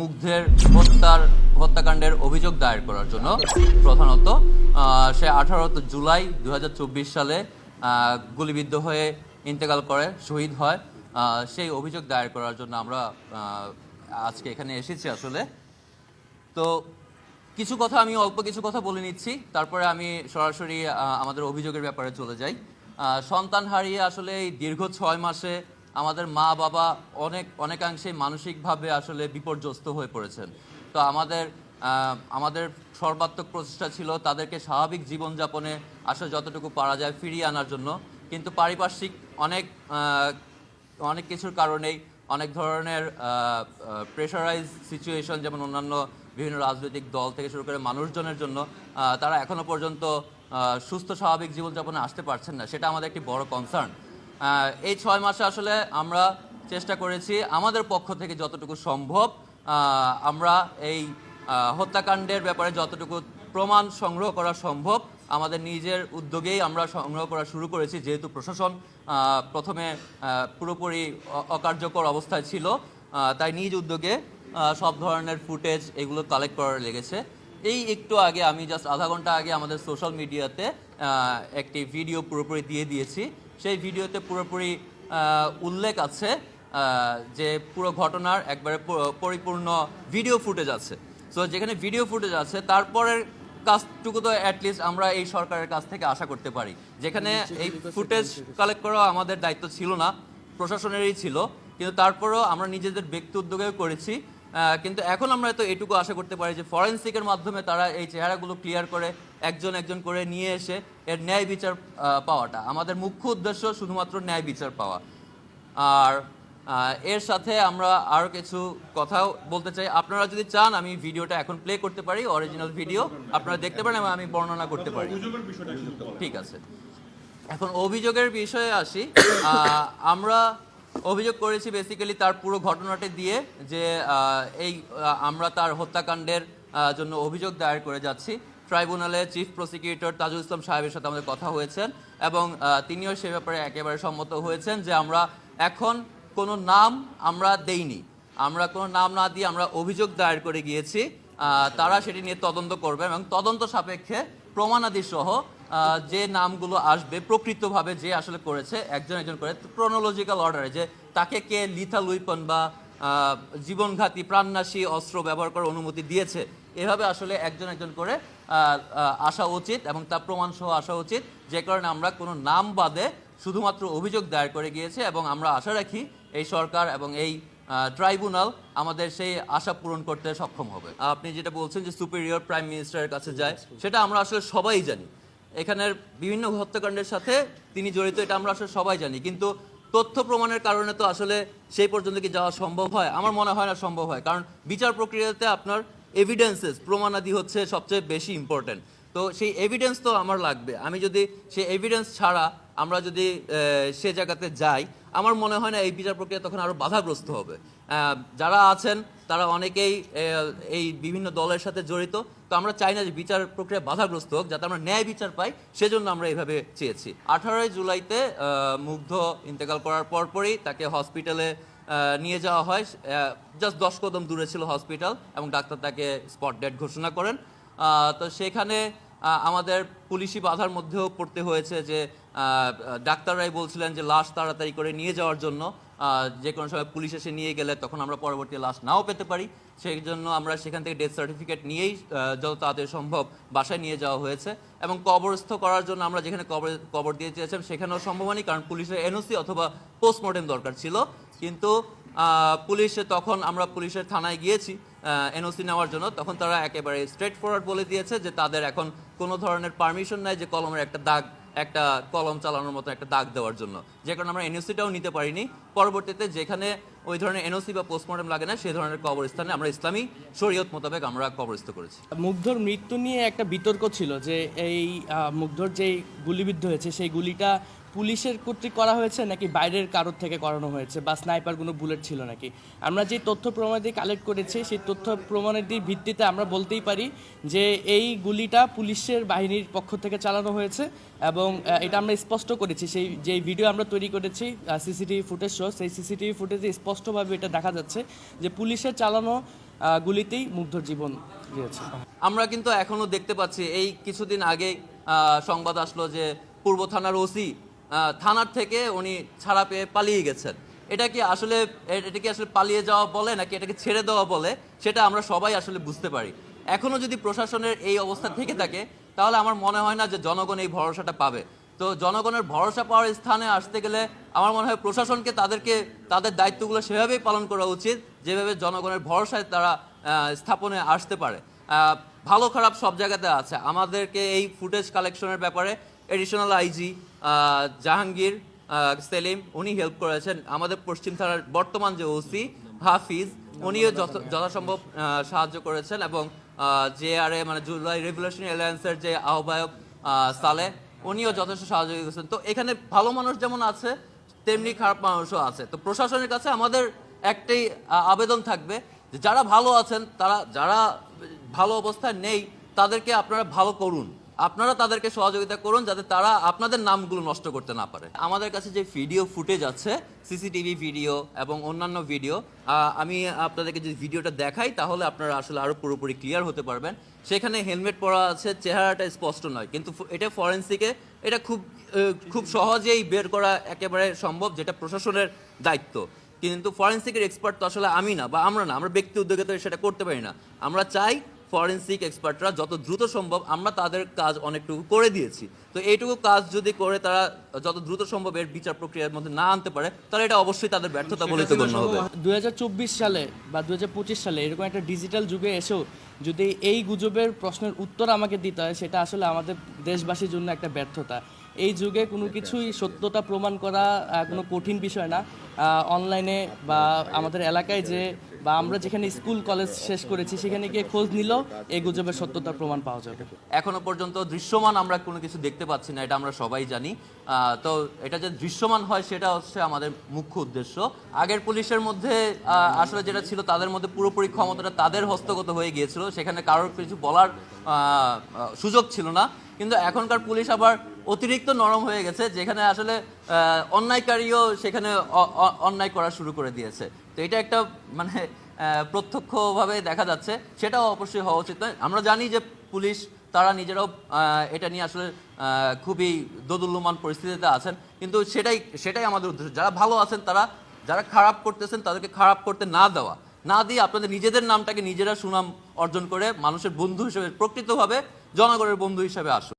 মুগ্ধের হত্যার হত্যাকাণ্ডের অভিযোগ দায়ের করার জন্য। প্রধানত সে আঠারো জুলাই দু হাজার চব্বিশ সালে গুলিবিদ্ধ হয়ে ইন্তেকাল করে, শহীদ হয়। সেই অভিযোগ দায়ের করার জন্য আমরা আজকে এখানে এসেছি আসলে। তো কিছু কথা, আমি অল্প কিছু কথা বলে নিচ্ছি। তারপরে আমি সরাসরি আমাদের অভিযোগের ব্যাপারে চলে যাই। সন্তান হারিয়ে আসলে এই দীর্ঘ ছয় মাসে আমাদের মা বাবা অনেক, অনেকাংশেই মানসিকভাবে আসলে বিপর্যস্ত হয়ে পড়েছেন। তো আমাদের আমাদের সর্বাত্মক প্রচেষ্টা ছিল তাদেরকে স্বাভাবিক জীবনযাপনে আসলে যতটুকু পারা যায় ফিরিয়ে আনার জন্য। কিন্তু পারিপার্শ্বিক অনেক অনেক কিছুর কারণেই অনেক ধরনের প্রেশারাইজ সিচুয়েশন যেমন অন্যান্য বিভিন্ন রাজনৈতিক দল থেকে শুরু করে মানুষজনের জন্য তারা এখনও পর্যন্ত সুস্থ স্বাভাবিক জীবনযাপনে আসতে পারছেন না। সেটা আমাদের একটি বড় কনসার্ন এই ছয় মাসে আসলে আমরা চেষ্টা করেছি আমাদের পক্ষ থেকে যতটুকু সম্ভব আমরা এই হত্যাকাণ্ডের ব্যাপারে যতটুকু প্রমাণ সংগ্রহ করা সম্ভব, আমাদের নিজের উদ্যোগেই আমরা সংগ্রহ করা শুরু করেছি, যেহেতু প্রশাসন প্রথমে পুরোপুরি অকার্যকর অবস্থায় ছিল তাই নিজ উদ্যোগে সব ধরনের ফুটেজ এগুলো কালেক্ট করার লেগেছে। এই একটু আগে আমি জাস্ট আধা ঘণ্টা আগে আমাদের সোশ্যাল মিডিয়াতে একটি ভিডিও পুরোপুরি দিয়ে দিয়েছি। সেই ভিডিওতে পুরোপুরি উল্লেখ আছে যে পুরো ঘটনার একবারে পরিপূর্ণ ভিডিও ফুটেজ আছে। সো যেখানে ভিডিও ফুটেজ আছে তারপরের কাজটুকু তো অ্যাটলিস্ট আমরা এই সরকারের কাছ থেকে আশা করতে পারি। যেখানে এই ফুটেজ কালেক্ট করা আমাদের দায়িত্ব ছিল না প্রশাসনেরই ছিল কিন্তু তারপরেও আমরা নিজেদের ব্যক্তি উদ্যোগেও করেছি কিন্তু এখন আমরা তো এটুকু আশা করতে পারি যে ফরেন্সিকের মাধ্যমে তারা এই চেহারাগুলো ক্লিয়ার করে একজন একজন করে নিয়ে এসে এর ন্যায় বিচার পাওয়াটা। আমাদের মুখ্য উদ্দেশ্য শুধুমাত্র ন্যায় বিচার পাওয়া। আর এর সাথে আমরা আরও কিছু কথাও বলতে চাই। আপনারা যদি চান, আমি ভিডিওটা এখন প্লে করতে পারি অরিজিনাল ভিডিও আপনারা দেখতে পারেন এবং আমি বর্ণনা করতে পারি। ঠিক আছে। এখন অভিযোগের বিষয়ে আসি। আমরা অভিযোগ করেছি বেসিক্যালি তার পুরো ঘটনাটি দিয়ে যে এই আমরা তার হত্যাকাণ্ডের জন্য অভিযোগ দায়ের করে যাচ্ছি। ট্রাইব্যুনালে চিফ প্রসিকিউটর তাজুল ইসলাম সাহেবের সাথে আমাদের কথা হয়েছেন এবং তিনিও সে ব্যাপারে একেবারে সম্মত হয়েছেন যে আমরা এখন কোনো নাম আমরা দেইনি। আমরা কোনো নাম না দিয়ে আমরা অভিযোগ দায়ের করে গিয়েছি তারা সেটি নিয়ে তদন্ত করবে এবং তদন্ত সাপেক্ষে প্রমাণাদি সহ যে নামগুলো আসবে প্রকৃতভাবে যে আসলে করেছে, একজন একজন করে ক্রোনোলজিক্যাল অর্ডারে যে তাকে কে লিথাল উইপন বা জীবনঘাতী, প্রাণনাশী অস্ত্র ব্যবহার করার অনুমতি দিয়েছে। এভাবে আসলে একজন একজন করে আসা উচিত এবং তার প্রমাণ সহ আসা উচিত। যে কারণে আমরা কোনো নাম বাদে শুধুমাত্র অভিযোগ দায়ের করে গিয়েছে এবং আমরা আশা রাখি এই সরকার এবং এই ট্রাইব্যুনাল আমাদের সেই আশা পূরণ করতে সক্ষম হবে। আপনি যেটা বলছেন যে সুপিরিয়র প্রাইম মিনিস্টারের কাছে যায়, সেটা আমরা আসলে সবাই জানি। এখানের বিভিন্ন হত্যাকাণ্ডের সাথে তিনি জড়িত, এটা আমরা আসলে সবাই জানি। কিন্তু তথ্য প্রমাণের কারণে তো আসলে সেই পর্যন্ত কি যাওয়া সম্ভব হয়? আমার মনে হয় না সম্ভব হয়। কারণ বিচার প্রক্রিয়াতে আপনার এভিডেন্সেস প্রমাণাদি হচ্ছে সবচেয়ে বেশি ইম্পর্টেন্ট তো সেই এভিডেন্স তো আমার লাগবে। আমি যদি সেই এভিডেন্স ছাড়া আমরা যদি সে জায়গাতে যাই, আমার মনে হয় না এই বিচার প্রক্রিয়া তখন আরও বাধাগ্রস্ত হবে। যারা আছেন তারা অনেকেই এই বিভিন্ন দলের সাথে জড়িত। তো আমরা চাই না যে বিচার প্রক্রিয়া বাধাগ্রস্ত হোক, যাতে আমরা ন্যায় বিচার পাই, সেজন্য আমরা এইভাবে চেয়েছি। আঠারোই জুলাইতে মুগ্ধ ইন্তেকাল করার পরপরই তাকে হসপিটালে নিয়ে যাওয়া হয়। জাস্ট দশ কদম দূরে ছিল হসপিটাল এবং ডাক্তার তাকে স্পট ডেড ঘোষণা করেন। তো সেখানে আমাদের পুলিশি বাধার মধ্যেও পড়তে হয়েছে যে ডাক্তাররাই বলছিলেন যে লাশ তাড়াতাড়ি করে নিয়ে যাওয়ার জন্য। যে কোনো সময় পুলিশ এসে নিয়ে গেলে তখন আমরা পরবর্তী লাশ নাও পেতে পারি। সেই জন্য আমরা সেখান থেকে ডেথ সার্টিফিকেট নিয়েই যত তাড়াতাড়ি সম্ভব বাসায় নিয়ে যাওয়া হয়েছে এবং কবরস্থ করার জন্য আমরা যেখানে কবর কবর দিয়ে চেয়েছিলাম সেখানেও সম্ভব হয়নি কারণ পুলিশের এনওসি অথবা পোস্টমর্টেম দরকার ছিল। কিন্তু পুলিশে তখন আমরা পুলিশের থানায় গিয়েছি এনওসি নেওয়ার জন্য। তখন তারা একেবারে স্ট্রেট ফরওয়ার্ড বলে দিয়েছে যে তাদের এখন কোনো ধরনের পারমিশন নাই যে কলমের একটা দাগ একটা কলম চালানোর মতো একটা দাগ দেওয়ার জন্য। যে কারণে আমরা এনওসিটাও নিতে পারিনি। পরবর্তীতে যেখানে ওই ধরনের এনওসি বা পোস্টমর্টম লাগে না সেই ধরনের কবরস্থানে আমরা ইসলামী শরীয়ত মোতাবেক আমরা কবরস্থ করেছি। মুগ্ধর মৃত্যু নিয়ে একটা বিতর্ক ছিল যে এই মুগ্ধর যে গুলিবিদ্ধ হয়েছে, সেই গুলিটা পুলিশের কর্তৃক করা হয়েছে নাকি বাইরের কারোর থেকে করানো হয়েছে? বা স্নাইপার কোনো বুলেট ছিল নাকি? আমরা যে তথ্য প্রমাণাদি কালেক্ট করেছি, সেই তথ্য প্রমাণাদির ভিত্তিতে আমরা বলতেই পারি যে এই গুলিটা পুলিশের বাহিনীর পক্ষ থেকে চালানো হয়েছে এবং এটা আমরা স্পষ্ট করেছি। সেই, যে ভিডিও আমরা তৈরি করেছি সিসিটিভি ফুটেজ সহ সেই সিসিটিভি ফুটেজে স্পষ্টভাবে এটা দেখা যাচ্ছে যে পুলিশের চালানো গুলিতেই মুগ্ধ জীবন গিয়েছে। আমরা কিন্তু এখনও দেখতে পাচ্ছি, এই কিছুদিন আগে সংবাদ আসলো যে পূর্ব থানার ওসি থানার থেকে উনি ছাড়া পেয়ে পালিয়ে গেছেন। এটা কি আসলে, এটা কি আসলে পালিয়ে যাওয়া বলে নাকি এটাকে ছেড়ে দেওয়া বলে? সেটা আমরা সবাই আসলে বুঝতে পারি। এখনও যদি প্রশাসনের এই অবস্থা থেকে থাকে, তাহলে আমার মনে হয় না যে জনগণ এই ভরসাটা পাবে। তো জনগণের ভরসা পাওয়ার স্থানে আসতে গেলে আমার মনে হয় প্রশাসনকে তাদেরকে, তাদের দায়িত্বগুলো সেভাবেই পালন করা উচিত, যেভাবে জনগণের ভরসায় তারা স্থাপনে আসতে পারে। ভালো খারাপ সব জায়গাতে আছে। আমাদেরকে এই ফুটেজ কালেকশনের ব্যাপারে এডিশনাল আইজি জাহাঙ্গীর সেলিম, উনি হেল্প করেছেন। আমাদের পশ্চিম থানার বর্তমান যে ওসি হাফিজ, উনিও যথ- যথাসম্ভব সাহায্য করেছেন এবং জে আর মানে জুলাই রেভলিউশন অ্যালায়েন্সের যে আহ্বায়ক সালে, উনিও যথেষ্ট সাহায্য করেছেন। তো এখানে ভালো মানুষ যেমন আছে, তেমনি খারাপ মানুষও আছে। তো প্রশাসনের কাছে আমাদের একটাই আবেদন থাকবে যে যারা ভালো আছেন, তারা, যারা ভালো অবস্থায় নেই, তাদেরকে আপনারা ভালো করুন। আপনারা তাদেরকে সহযোগিতা করুন যাতে তারা আপনাদের নামগুলো নষ্ট করতে না পারে। আমাদের কাছে যে ভিডিও ফুটেজ আছে, সিসিটিভি ভিডিও এবং অন্যান্য ভিডিও আমি আপনাদেরকে যদি ভিডিওটা দেখাই, তাহলে আপনারা আসলে আরও পুরোপুরি ক্লিয়ার হতে পারবেন। সেখানে হেলমেট পরা আছে, চেহারাটা স্পষ্ট নয়, কিন্তু এটা ফরেন্সিকে, এটা খুব খুব সহজেই বের করা একেবারে সম্ভব, যেটা প্রশাসনের দায়িত্ব। কিন্তু ফরেন্সিকের এক্সপার্ট তো আসলে আমি না, বা আমরা না, আমরা ব্যক্তি উদ্যোগে তো সেটা করতে পারি না। আমরা চাই ফরেন্সিক এক্সপার্টরা যত দ্রুত সম্ভব আমরা তাদের কাজ অনেকটুকু করে দিয়েছি। তো এইটুকু কাজ যদি করে তারা যত দ্রুত সম্ভব এর বিচার প্রক্রিয়ার মধ্যে না আনতে পারে তাহলে এটা অবশ্যই তাদের ব্যর্থতা বলে তো গণ্য হবে। দু হাজার চব্বিশ সালে বা দু হাজার পঁচিশ সালে এরকম একটা ডিজিটাল যুগে এসেও যদি এই গুজবের প্রশ্নের উত্তর আমাকে দিতে হয় সেটা আসলে আমাদের দেশবাসীর জন্য একটা ব্যর্থতা। এই যুগে কোনো কিছুই সত্যতা প্রমাণ করা কোনো কঠিন বিষয় না। অনলাইনে বা আমাদের এলাকায় যে বা আমরা যেখানে স্কুল, কলেজ শেষ করেছি, সেখানে গিয়ে খোঁজ নিলেও এই গুজবের সত্যতার প্রমাণ পাওয়া যাবে। এখনও পর্যন্ত দৃশ্যমান আমরা কোনো কিছু দেখতে পাচ্ছি না, এটা আমরা সবাই জানি। তো এটা যে দৃশ্যমান হয়, সেটা হচ্ছে আমাদের মুখ্য উদ্দেশ্য। আগের পুলিশের মধ্যে আসলে যেটা ছিল, তাদের মধ্যে পুরোপুরি ক্ষমতাটা তাদের হস্তগত হয়ে গিয়েছিল। সেখানে কারোর কিছু বলার সুযোগ ছিল না। কিন্তু এখনকার পুলিশ আবার অতিরিক্ত নরম হয়ে গেছে, যেখানে আসলে অন্যায়কারীও সেখানে অন্যায় করা শুরু করে দিয়েছে। তো এটা একটা মানে প্রত্যক্ষভাবে দেখা যাচ্ছে, সেটাও অবশ্যই হওয়া উচিত নয়। আমরা জানি যে পুলিশ, তারা নিজেরাও এটা নিয়ে আসলে খুবই দোদুল্যমান পরিস্থিতিতে আছেন। কিন্তু সেটাই সেটাই আমাদের উদ্দেশ্য। যারা ভালো আছেন, তারা, যারা খারাপ করতেছেন, তাদেরকে খারাপ করতে না দেওয়া। না দিয়ে আপনাদের নিজেদের নামটাকে নিজেরা সুনাম অর্জন করে মানুষের বন্ধু হিসেবে, প্রকৃতভাবে জনগণের বন্ধু হিসেবে আসুন।